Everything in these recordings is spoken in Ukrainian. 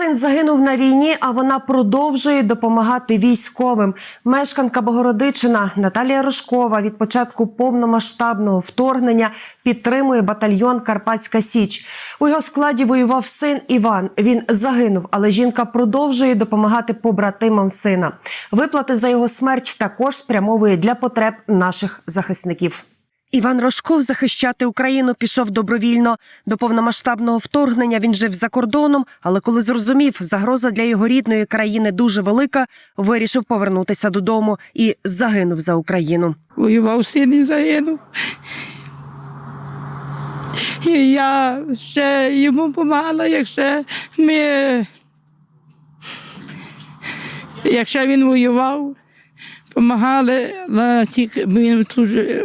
син загинув на війні, а вона продовжує допомагати військовим. Мешканка Богородичина Наталія Рожкова від початку повномасштабного вторгнення підтримує батальйон Карпатська Січ. У його складі воював син Іван. Він загинув, але жінка продовжує допомагати побратимам сина. Виплати за його смерть також спрямовує для потреб наших захисників. Іван Рожков захищати Україну пішов добровільно. До повномасштабного вторгнення він жив за кордоном, але коли зрозумів, загроза для його рідної країни дуже велика, вирішив повернутися додому і загинув за Україну. Воював син і загинув. І я ще йому допомагала, якщо ми. Якщо він воював, допомагали на ці, він,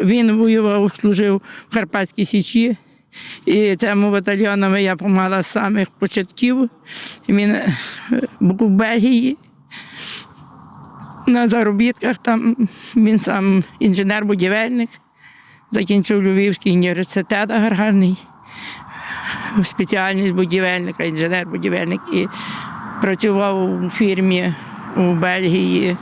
він воював, служив в Карпатській Січі. І цьому батальйону я допомагала з самих початків. Він е, був у Бельгії на заробітках там він сам інженер-будівельник, закінчив Львівський університет аграрний, спеціальність будівельника, інженер-будівельник і працював у фірмі у Бельгії.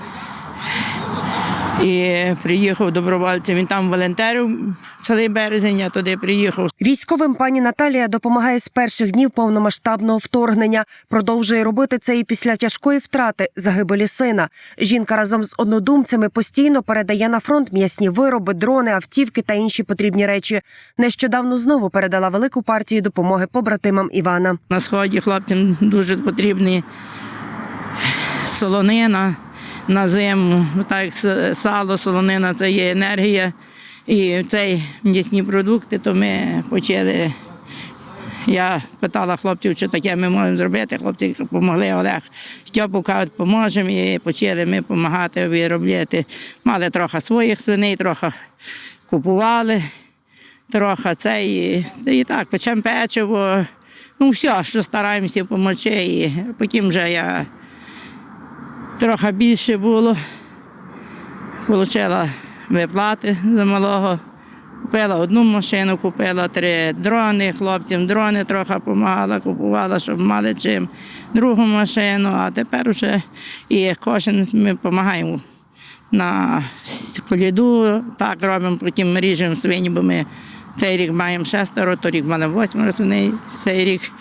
І приїхав добровольцем. Він там волонтерів цілий березень, я туди приїхав. Військовим пані Наталія допомагає з перших днів повномасштабного вторгнення. Продовжує робити це і після тяжкої втрати загибелі сина. Жінка разом з однодумцями постійно передає на фронт м'ясні вироби, дрони, автівки та інші потрібні речі. Нещодавно знову передала велику партію допомоги побратимам Івана. На сході хлопцям дуже потрібні солонина на зиму. Так сало, солонина це є енергія. І цей м'ясні продукти, то ми почали. Я питала хлопців, що таке ми можемо зробити. Хлопці допомогли Олег Стьопу кажуть, поможемо і почали ми допомагати виробляти. Мали трохи своїх свиней, трохи купували, трохи це і, і так, печемо печиво. Ну, все, що стараємося допомогти. І потім вже я трохи більше було. Отримала виплати за малого. Купила одну машину, купила три дрони, хлопцям дрони трохи допомагала, купувала, щоб мали чим другу машину, а тепер вже і кожен ми допомагаємо на коліду, так робимо, потім ріжемо свині, бо ми цей рік маємо шестеро, торік мали восьмеро свиней, цей рік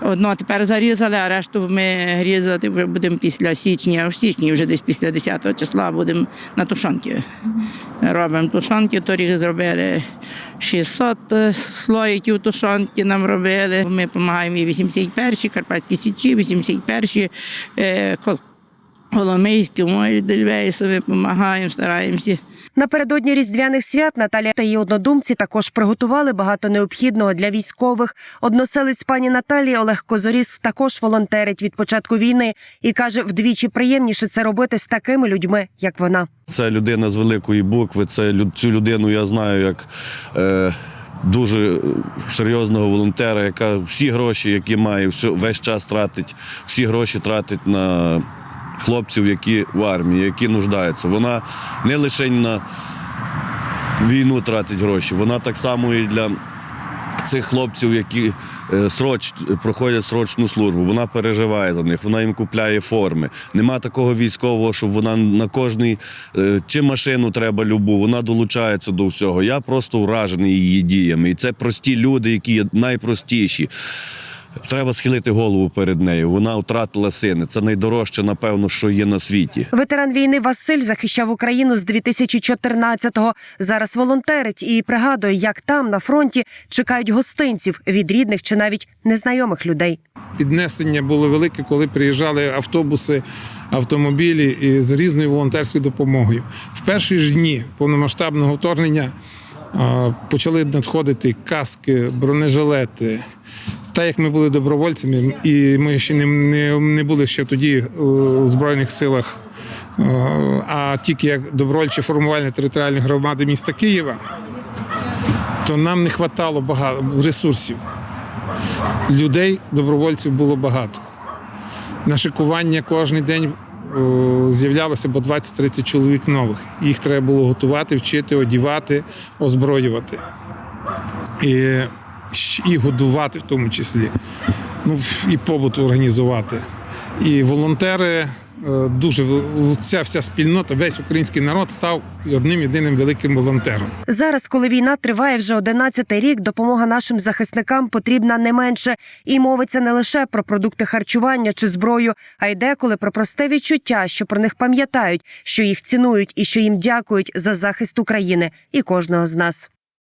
одно тепер зарізали, а решту ми різати вже будемо після січня, в січні вже десь після 10 числа будемо на тушанки. Робимо тушанки, торік зробили 600 слоїків тушанки нам робили. Ми допомагаємо і 81-й, Карпатські Січі, 81-й, е, Коломийські, мої Дельвейсові допомагаємо, стараємося. Напередодні різдвяних свят Наталія та її однодумці також приготували багато необхідного для військових. Односелець пані Наталії Олег Козоріс також волонтерить від початку війни і каже, вдвічі приємніше це робити з такими людьми, як вона. Це людина з великої букви. Це цю людину я знаю як е, дуже серйозного волонтера, яка всі гроші, які має, все, весь час тратить, всі гроші тратить на хлопців, які в армії, які нуждаються. Вона не лише на війну тратить гроші, вона так само і для. Цих хлопців, які е, сроч, проходять срочну службу, вона переживає за них, вона їм купляє форми. Нема такого військового, щоб вона на кожній е, чи машину треба любу, вона долучається до всього. Я просто вражений її діями. І це прості люди, які є найпростіші. Треба схилити голову перед нею. Вона втратила сина. Це найдорожче, напевно, що є на світі. Ветеран війни Василь захищав Україну з 2014-го. Зараз волонтерить і пригадує, як там на фронті чекають гостинців від рідних чи навіть незнайомих людей. піднесення було велике, коли приїжджали автобуси, автомобілі з різною волонтерською допомогою. В перші ж дні повномасштабного вторгнення почали надходити каски, бронежилети. Так як ми були добровольцями, і ми ще не, не, не були ще тоді е, у Збройних силах, е, а тільки як добровольче формування територіальної громади міста Києва, то нам не вистачало багато ресурсів людей, добровольців було багато. На шикування кожен день з'являлося по 20-30 чоловік нових. Їх треба було готувати, вчити, одівати, озброювати. І, і годувати в тому числі. ну, і побут організувати. І волонтери е, дуже ця вся спільнота, весь український народ став одним єдиним великим волонтером. Зараз, коли війна триває вже 11-й рік, допомога нашим захисникам потрібна не менше. І мовиться не лише про продукти харчування чи зброю, а й деколи про просте відчуття, що про них пам'ятають, що їх цінують і що їм дякують за захист України і кожного з нас.